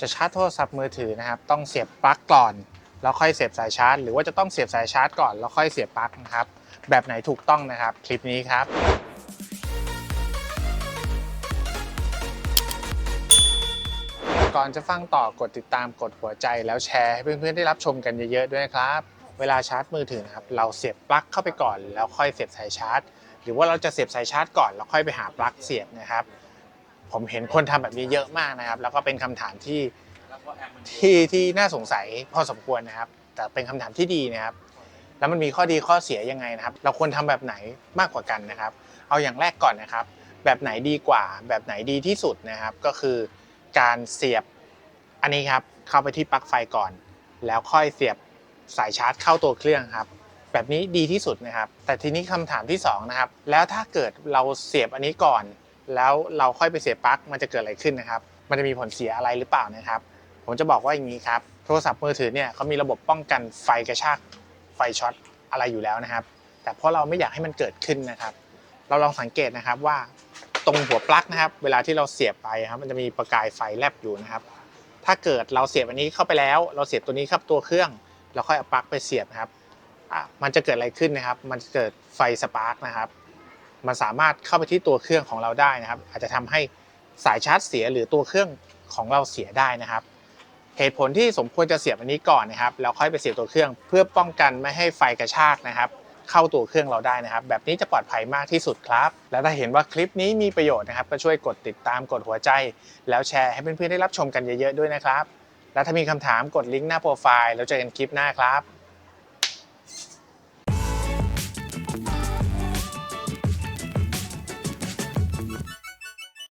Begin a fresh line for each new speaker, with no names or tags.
จะชาร์จโทรศัพท์มือถือนะครับ ต้องเสียบปลั๊กก่อนแล้วค่อยเสียบสายชาร์จ หรือว่าจะต้องเสียบสายชาร์จก่อนแล้วค่อยเสียบปลั๊กนะครับ แบบไหนถูกต้องนะครับ คลิปนี้ครับก่อนจะฟังต่อกดติดตามกดหัวใจแล้วแชร์ให้เพื่อนๆได้รับชมกันเยอะๆด้วยนะครับ เวลาชาร์จมือถือนะครับเราเสียบปลั๊กเข้าไปก่อน แล้วค่อยเสียบสายชาร์จ หรือว่าเราจะเสียบสายชาร์จก่อนแล้วค่อยไปหาปลั๊กเสียบนะครับ ผมเห็นคนทำแบบนี้เยอะมากนะครับ แล้วก็เป็นคำถามที่ที่ที่น่าสงสัยพอสมควรนะครับ แต่เป็นคำถามที่ดีนะครับ แล้วมันมีข้อดีข้อเสียยังไงนะครับ เราควรทำแบบไหนมากกว่ากันนะครับ เอาอย่างแรกก่อนนะครับ แบบไหนดีกว่า แบบไหนดีที่สุดนะครับ ก็คือการเสียบอันนี้ครับเข้าไปที่ปลั๊กไฟก่อน แล้วค่อยเสียบสายชาร์จเข้าตัวเครื่องครับ แบบนี้ดีที่สุดนะครับ แต่ทีนี้คำถามที่สองนะครับแล้วถ้าเกิดเราเสียบอันนี้ก่อน แล้วเราค่อยไปเสียปลั๊กมันจะเกิดอะไรขึ้นนะครับ มันจะมีผลเสียอะไรหรือเปล่านะครับ ผมจะบอกว่าอย่างนี้ครับโทรศัพท์มือถือเนี่ยเขามีระบบป้องกันไฟกระชากไฟช็อตอะไรอยู่แล้วนะครับ แต่เพราะเราไม่อยากให้มันเกิดขึ้นนะครับ เราลองสังเกตนะครับว่าตรงหัวปลั๊กนะครับ เวลาที่เราเสียบไปครับมันจะมีประกายไฟแลบอยู่นะครับ ถ้าเกิดเราเสียบอันนี้เข้าไปแล้ว เราเสียบตัวนี้ครับตัวเครื่องเราค่อยเอาปลั๊กไปเสียบนะครับอะมันจะเกิดอะไรขึ้นนะครับ มันจะเกิดไฟสปาร์กนะครับ มันสามารถเข้าไปที่ตัวเครื่องของเราได้นะครับ อาจจะทำให้สายชาร์จเสียหรือตัวเครื่องของเราเสียได้นะครับ เหตุผลที่สมควรจะเสียบอันนี้ก่อนนะครับแล้วค่อยไปเสียบตัวเครื่อง เพื่อป้องกันไม่ให้ไฟกระชากนะครับเข้าตัวเครื่องเราได้นะครับ แบบนี้จะปลอดภัยมากที่สุดครับ และถ้าเห็นว่าคลิปนี้มีประโยชน์นะครับ ก็ช่วยกดติดตามกดหัวใจ แล้วแชร์ให้เพื่อนๆได้รับชมกันเยอะๆด้วยนะครับ และถ้ามีคำถามกดลิงก์หน้าโปรไฟล์แล้วเจอกันคลิปหน้าครับ